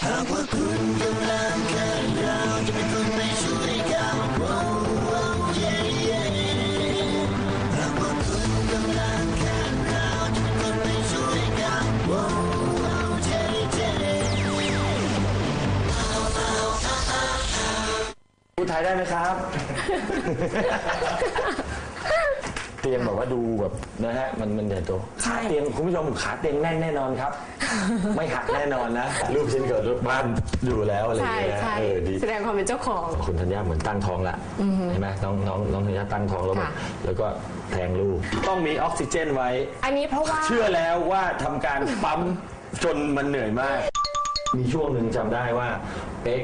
พูดไทยได้ไหมครับ ตียงแบบว่าดูแบบนะฮะมันมันใหญ่โตขาเตียงคุณผู้ชมขาเตียงแน่นแน่นอนครับ ไม่หักแน่นอนนะรูปฉันเกิดรูปบ้านดูแล้วอะไรอย่างใช่เงี้ยใช่เออดี แสดงความเป็นเจ้าของ คุณธัญญาเหมือนตั้งท้องละเห็นไหมน้องน้องน้องธัญญาตั้งท้องแล้วแบบค่ะ แล้วก็แทงลูก ต้องมีออกซิเจนไว้ อันนี้เพราะว่า เชื่อแล้วว่าทำการปั๊มจนมันเหนื่อยมาก มีช่วงหนึ่งจำได้ว่าเป๊ก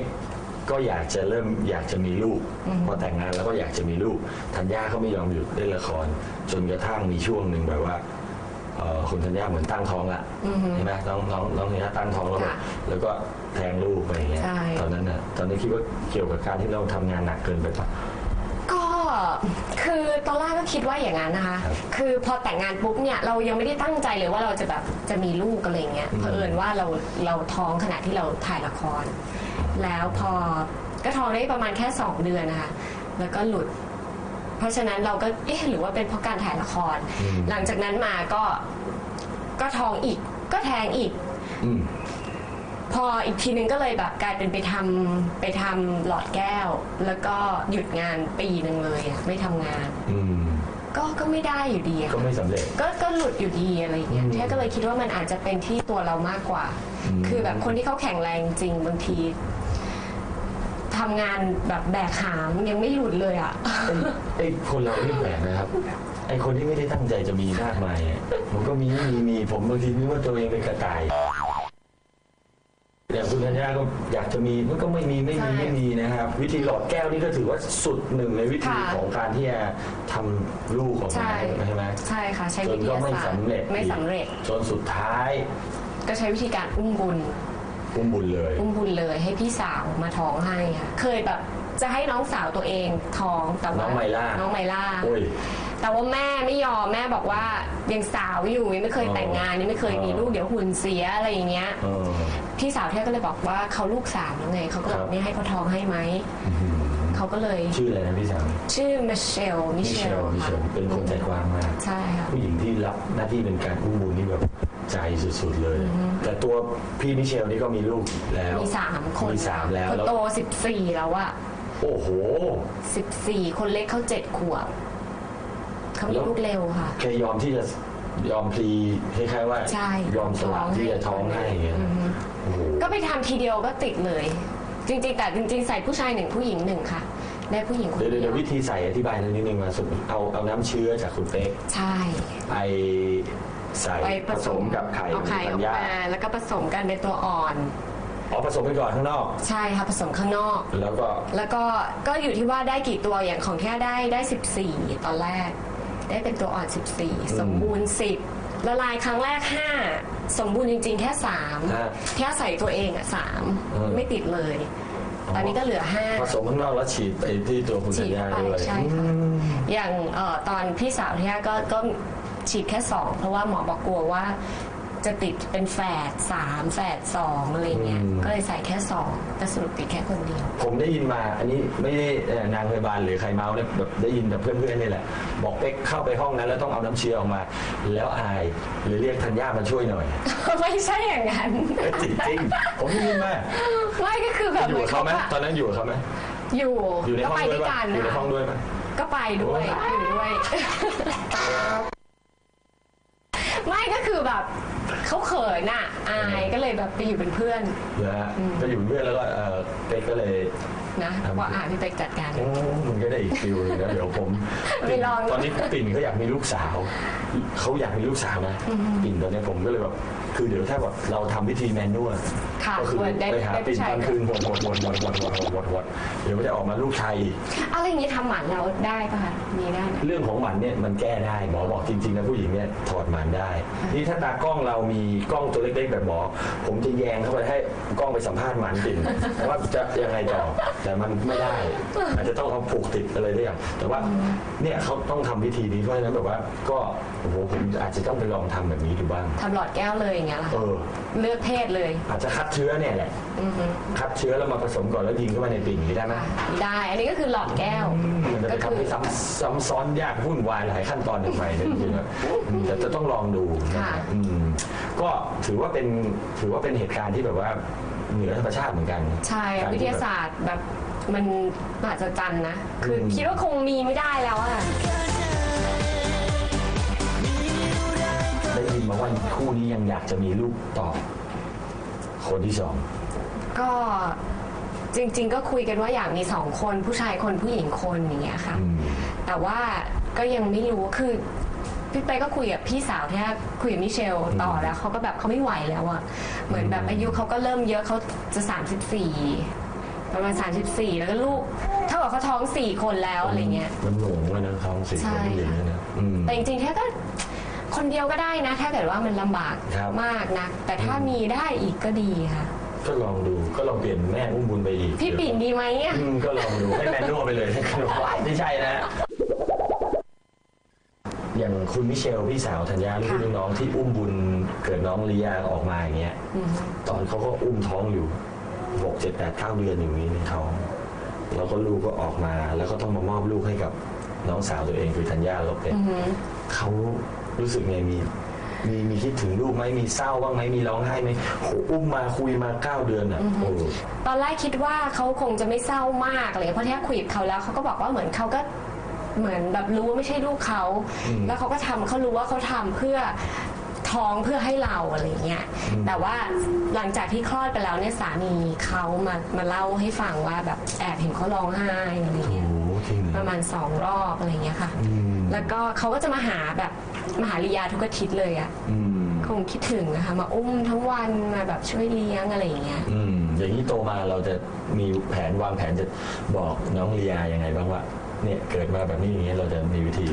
ก็อยากจะเริ่มอยากจะมีลูก พอแต่งงานแล้วก็อยากจะมีลูกธัญญาเขาไม่ยอมหยุดเล่นละคร จนกระทั่งมีช่วงหนึ่งแบบว่าเอ่อคุณธัญญาเหมือนตั้งท้องละใช่ไหมน้องน้องน้องธัญญาตั้งท้องแล้วแบบค่ะแล้วก็แทงลูกไปอย่างเงี้ยใช่ ตอนนั้นน่ะตอนนี้คิดว่าเกี่ยวกับการที่เราทำงานหนักเกินไปปะ ก็คือตอนแรกก็คิดว่าอย่างนั้นนะคะ ครับคือพอแต่งงานปุ๊บเนี่ยเรายังไม่ได้ตั้งใจเลยว่าเราจะแบบจะมีลูกอะไรเงี้ยอืม เผอิญว่าเราเราท้องขณะที่เราถ่ายละคร แล้วพอก็ท้องได้ประมาณแค่สองเดือนนะคะแล้วก็หลุด เพราะฉะนั้นเราก็เอ๊ะหรือว่าเป็นเพราะการถ่ายละครหลังจากนั้นมาก็ก็ท้องอีก ก็แทงอีก อืม พออีกทีนึงก็เลยแบบกลายเป็นไปทำไปทำหลอดแก้ว แล้วก็หยุดงานปีหนึ่งเลยอะไม่ทำงาน อืม ก็ก็ไม่ได้อยู่ดีอะก็ไม่สำเร็จ ก็ก็หลุดอยู่ดีอะไรอย่างเงี้ยอืมแค่ก็เลยคิดว่ามันอาจจะเป็นที่ตัวเรามากกว่า อืม คือแบบคนที่เขาแข็งแรงจริงบางที ทำงานแบบแบกหามยังไม่หลุดเลยอะไอ้ไอ้คนเรานี่แปลกนะครับ ไอ้คนที่ไม่ได้ตั้งใจจะมีมากมายอะมันก็มีมีมีผมบางทีนึกว่าตัวเองเป็นกระต่ายแต่คุณธัญญาก็อยากจะมีมันก็ไม่มีไม่มีใช่ไม่มีนะครับ วิธีหลอดแก้วนี่ก็ถือว่าสุดหนึ่งในวิธีค่ะ ของการที่จะทำลูกของใช่มันใช่ไหมใช่ค่ะ ใช้จวินทก็ยาไม่ศาสตร์สำเร็จไม่สำเร็จ จนสุดท้าย ก็ใช้วิธีการอุ้มบุญ อุ้มบุญเลย อุ้มบุญเลยให้พี่สาวมาท้องให้ค่ะเคยแบบจะให้น้องสาวตัวเองท้องแต่ว่าน้องไมล่า น้องไมล่า โอ้ย แต่ว่าแม่ไม่ยอมแม่บอกว่ายังสาวอยู่ยังไม่เคยแต่งงานยังไม่เคยมีลูกเดี๋ยวหุ่นเสียอะไรอย่างเงี้ยเออพี่สาวเท่ก็เลยบอกว่าเขาลูกสาวยังไงเขาก็บอครักบเนี่ยให้เขาท้องให้ไหม เขาก็เลย ชื่ออะไรนะพี่สาวชื่อมิเชลมิมิเชเชลลมิเชลเป็นคนใจกว้างมากใช่ค่ะผู้หญิงที่รับหน้าที่เป็นการอุ้มบุญนี่แบบใจสุดๆเลย แต่ตัวพี่มิเชลนี่ก็มีลูกแล้วมีสามคนมีสามแล้วคนแล้วโตสิบสี่แล้วอะโอ้โหสิบสี่คนเล็กเขาเจ็ดขวบเขามีลูกเร็วค่ะแกยอมที่จะยอมพลีคล้ายๆว่าใช่ยอมสละท้องให้ที่จะท้องให้อย่างเงี้ยอือฮึโอ้โหก็ไปทำทีเดียวก็ติดเลย จริง ๆ แต่จริง ๆ ใส่ผู้ชายหนึ่งผู้หญิงหนึ่งค่ะ ได้ผู้หญิงคนเดี๋ยวเดีเดี๋ยยวววิธีใส่อธิบายนิดนึงมาสมมติเอาเอาน้ำเชื้อจากคุณเป๊กใช่ ไปใส่ไปผสมกับไข่เอาไข่ขออองกธัญญามาแล้วก็ผสมกันเป็นตัวอ่อน อ๋อผสมไปก่อนข้างนอก ใช่ค่ะผสมข้างนอก แล้วก็แล้วก็ก็อยู่ที่ว่าได้กี่ตัวอย่างของที่ได้ได้ 14 ตอนแรก ได้เป็นตัวอ่อน 14 สมบูรณ์ 10 ละลายครั้งแรก 5 สมบูรณ์จริงๆ แค่ 3 แค่ใส่ตัวเองอะ 3 ไม่ติดเลย ตอนนี้ก็เหลือ5ผสมข้างนอกแล้วฉีดไปที่ตัวคุณฉีธัญดญาไปด้วยใช่ค่ะอย่างเอ่อตอนพี่สาวที่ก็ก็ฉีดแค่สองเพราะว่าหมอบอกกลัวว่า จะติดเป็นแฝดสามแฝดสองอะไรเงี้ยก็เลยใส่แค่สองแต่สรุปติดแค่คนเดียว ผมได้ยินมา อันนี้ไม่ได้เอ่อนางพยาบาลหรือใครเมาส์เนี่ยแบบได้ยินแบบเพื่อนๆนี่แหละ บอกเป๊กเข้าไปห้องนั้นแล้วต้องเอาน้ำเชื้อออกมา แล้วอายหรือเรียกธัญญามาช่วยหน่อย ไม่ใช่อย่างนั้นเอ้ยจริงๆผมได้ยินมาไม่ก็คือแบบอยู่กับเขาไหมอะตอนนั้นอยู่กับเขาไหมอยู่อยู่ในก็ห้องไปด้ด้ววยยปะกันอยู่ในห้องด้วยปะก็ไปด้วยโอ้ยอยู่ด้วย ไม่ก็คือแบบ เขาเขินอะอายก็เลยแบบไปอยู่เป็นเพื่อนนะฮะก็อยู่เป็นเพื่อนแล้วก็เออเป๊กก็เลย นะว่าอ่าพี่เป๊กจัดการ โอ้มันก็ได้อีกฟิลหนึงนะเดี๋ยวผมไม่ลอง ตอนนี้ปิ่นเขาอยากมีลูกสาวเขาอยากมีลูกสาวนะปิ่นตอนนี้ผมก็เลยแบบ คือเดี๋ยวถ้าแบบเราทำพิธีแมนนวลค่ะก็คือได้ไปหาได้ปิ่ผู้นชายตอนคืนหดหดหดหดหดหดหดหดหดเดี๋ยวมันจะออกมาลูกชายอีก อะไรอย่างนี้ทำหมันเราได้ปะคะมีได้ไหม เรื่องของหมันเนี่ยมันแก้ได้หมอบอกจริงๆนะผู้หญิงเนี่ยถอดหมันได้ นี่ถ้าตากล้องเรามีกล้องตัวเล็กๆแบบหมอ ผมจะแยงเข้าไปให้กล้องไปสัมภาษณ์หมันปิ่นว่าจะยังไงต่อแต่มันไม่ได้ อาจจะต้องเอาผูกติดอะไรได้อย่างแต่ว่าเนี่ยเขาต้องทำพิธีนี้เพราะฉะนั้นแบบว่าก็โอ้โหผมอาจจะต้องไปลองทำแบบนี้ดูบ้าง ทำหลอดแก้วเลยอย่างเงี้ยล่ะเออ เลือกเพศเลยอาจจะคัดเชื้อเนี่ยแหละ อือฮึคัดเชื้อแล้วมาผสมก่อนแล้วยิงเข้ามาในปิ่นอย่างนี้ได้ไหมได้ อันนี้ก็คือหลอดแก้ว มันจะไปก็ทำคือให้ซ้ำซ้ำซ้อนยากวุ่นวายหลายขั้นตอนทำไมเนี่ยจริงๆแล้วอืมแต่จะต้องลองดูนะค่ะ ฮะอืมก็ถือว่าเป็นถือว่าเป็นเหตุการณ์ที่แบบว่าเหนือธรรมชาติเหมือนกันใช่กรวิที่ทยาแบบศาสตร์แบบมันมหัศจรรย์นะ คืออม คิดว่าคงมีไม่ได้แล้วอะไว่าคู่นี้ยังอยากจะมีลูกต่อ คนที่สอง ก็จริง ๆ ก็คุยกันว่าอยากมีสองคนผู้ชายคนผู้หญิงคนอย่างเงี้ยค่ะ อืม แต่ว่าก็ยังไม่รู้คือพี่ไปก็คุยกับพี่สาวที่คุยกับมิเชลต่อแล้วเขาก็แบบเขาไม่ไหวแล้วอะเหมือนแบบอายุเขาก็เริ่มเยอะเขาจะ 34 ประมาณ 34 แล้วก็ลูกเท่ากับเขาท้องสี่คนแล้วอะไรเงี้ย มันหลงเลยนะท้องสี่ใช่คนผู้หญิงเนี่ยนะอืม แต่จริงๆแค่ก็ คนเดียวก็ได้นะ ถ้าเกิดว่ามันลำบากครับ มากนะ แต่ถ้ามีได้อีกก็ดีค่ะ ก็ลองดูก็ลองเปลี่ยนแม่อุ้มบุญไปอีกพี่ปิ่นดีไหมอะ อืมก็ลองดูให้แมนนวลไปเลยไม่ใช่นะ อย่างคุณมิเชลพี่สาวธัญญาลูกพี่ลูกน้องที่อุ้มบุญเกิดน้องลียาออกมาอย่างเงี้ยอืมตอนเขาก็อุ้มท้องอยู่หกเจ็ดแปดเก้าเดือนอย่างนี้ในท้องแล้วก็ลูกก็ออกมา แล้วก็ต้องมามอบลูกให้กับน้องสาวตัวเองคือธัญญาลบเป็ดอือหือเขา รู้สึกไงมีมีมีคิดถึงลูกไหมมีเศร้าบ้างไหมมีร้องไห้ไหมโหอุ้มมาคุยมาเก้าเดือนอะโอ้ตอนแรกคิดว่าเขาคงจะไม่เศร้ามากอะไรเลยเพราะที่คุยกับเขาแล้วเขาก็บอกว่าเหมือนเขาก็เหมือนแบบรู้ว่าไม่ใช่ลูกเขา แล้วเขาก็ทำเขารู้ว่าเขาทำเพื่อท้องเพื่อให้เราอะไรเงี้ย แต่ว่าหลังจากที่คลอดไปแล้วเนี่ยสามีเขามามาเล่าให้ฟังว่าแบบแอบเห็นเขาร้องไห้อะไรโหเงี้ยจริงเหปรอระมาณสองรอบอะไรเงี้ยค่ะอืมแล้วก็เขาก็จะมาหาแบบ มาหาลียาทุกอาทิตย์เลยอะอืมคงคิดถึงนะคะมาอุ้มทั้งวันมาแบบช่วยเลี้ยงอะไรอย่างเงี้ย อืมอย่างนี้โตมาเราจะมีแผนวางแผนจะบอกน้องเลียยังไงบ้างว่าเนี่ยเกิดมาแบบนี้อย่างเงี้ยเราจะมีวิธี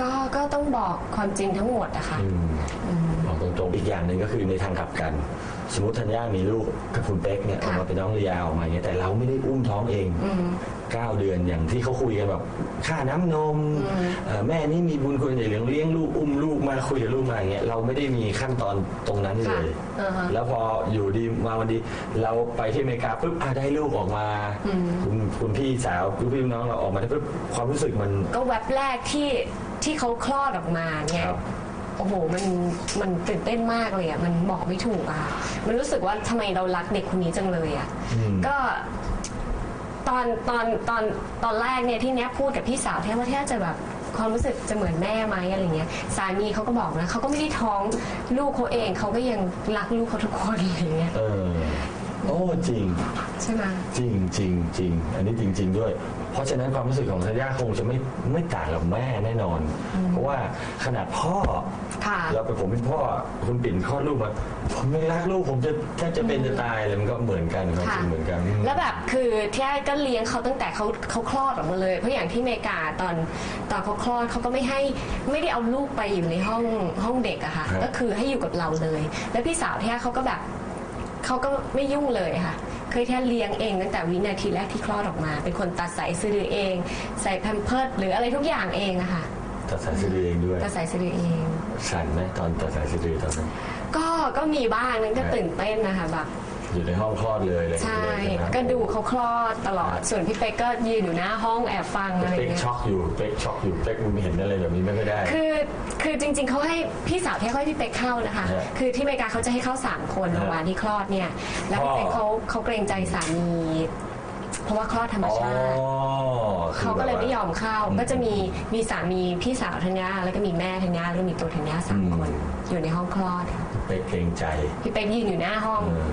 ก็ก็ต้องบอกความจริงทั้งหมดอะค่ะอืมอืมบอกตรงๆอีกอย่างหนึ่งก็คือในทางกลับกัน สมมติธัญญามีลูกกับคุณเป๊กเนี่ยอค่ะอกมาเป็นน้องเลียออกมาอย่างเงี้ยแต่เราไม่ได้อุ้มท้องเอง อืมเก้าเดือนอย่างที่เขาคุยกันแบบค่าน้ำนมอืมเอ่อแม่นี่มีบุญคุณอย่าเลี้ยงเลี้ยงลูกอุ้มลูกมาคุยกับลูกมาอย่างเงี้ยเราไม่ได้มีขั้นตอนตรงนั้นเลค่ะยอ่าฮะแล้วพออยู่ดีมาวันดี เราไปที่อเมริกาปุ๊บอะได้ลูกออกมา อืม คุณคุณพี่สาวคุณพี่น้องเราออกมาได้ปุ๊บความรู้สึกมัน ก็แวบแรกที่ ที่เขาคลอดออกมาเนี่ยครับ โอ้โหมันมันตื่นเต้นมากเลยอะมันบอกไม่ถูกอะมันรู้สึกว่าทำไมเรารักเด็กคนนี้จังเลยอะ อืม ก็ตอนตอนตอนตอนแรกเนี่ยที่เนี้ยพูดกับพี่สาวแท้ว่าแท้จะแบบความรู้สึกจะเหมือนแม่ไหมอะไรเงี้ยสามีเขาก็บอกนะเขาก็ไม่ได้ท้องลูกเขาเองเขาก็ยังรักลูกเขาทุกคนอะไรเงี้ย เออ โอ้จริง ใช่ไหมจริงจริงจริงอันนี้จริง ๆ ด้วย เพราะฉะนั้นความรู้สึกของธัญญาคงจะไม่ไม่ต่างกับแม่แน่นอน เพราะว่าขนาดพ่อ ค่ะ เราเป็นผมเป็นพ่อคุณปิ่นคลอดลูกมาผมยังรักลูกผมจะแทบจะเป็นจะตายเลยมันก็เหมือนกันความจริงเหมือนกัน แล้วแบบคือที่ไอ้ก็เลี้ยงเขาตั้งแต่เขาเขาคลอดออกมาเลย เพราะอย่างที่อเมริกาตอนตอนเขาคลอดเขาก็ไม่ให้ไม่ได้เอาลูกไปอยู่ในห้องห้องเด็กอะค่ะ ครับ ก็คือให้อยู่กับเราเลย แล้วพี่สาวที่เขาก็แบบ เขาก็ไม่ยุ่งเลยค่ะ เคยแค่เลี้ยงเองตั้งแต่วินาทีแรกที่คลอดออกมา เป็นคนตัดสายสะดือเอง ใส่แพมเพิร์ดหรืออะไรทุกอย่างเองอะค่ะตัดสายสะดือเองด้วยตัดสายสะดือเอง สั่นไหมตอนตัดสายสะดือตอนนั้นก็ก็มีบ้างนั้นก็ครับตื่นเต้นนะคะแบบ อยู่ในห้องคลอดเลยอะไรอย่างใช่เงี้ยเลยก็ดูเขาคลอดตลอด ส่วนพี่เป๊กก็ยืนอยู่หน้าห้องแอบฟังอะไรเป๊กเงี้ย ช็อกอยู่เป๊กช็อกอยู่เป๊กมันเห็นอะไรแบบนี้ไม่ค่อยได้ คือคือจริงๆเขาให้พี่สาวที่ให้พี่เป๊กเข้านะคะ ฮะคือที่อเมริกาเขาจะให้เข้าสามคนฮะโรงพยาบาลที่คลอดเนี่ย แล้วพ่พี่อเป๊กเขาเขาเกรงใจสามี เพราะว่าคลอดธรรมอ๋อชาติคือเขาก็เลยแบบว่า ไม่ยอมเข้า ก็จะมีมีสามีพี่สาวธัญญาแล้วก็มีแม่ธัญญาแล้วก็มีตัวธัญญาสามอืมคนอยู่ในห้องคลอดเป๊กเกรงใจพี่เป๊กยืนอยู่หน้าห้อง เออ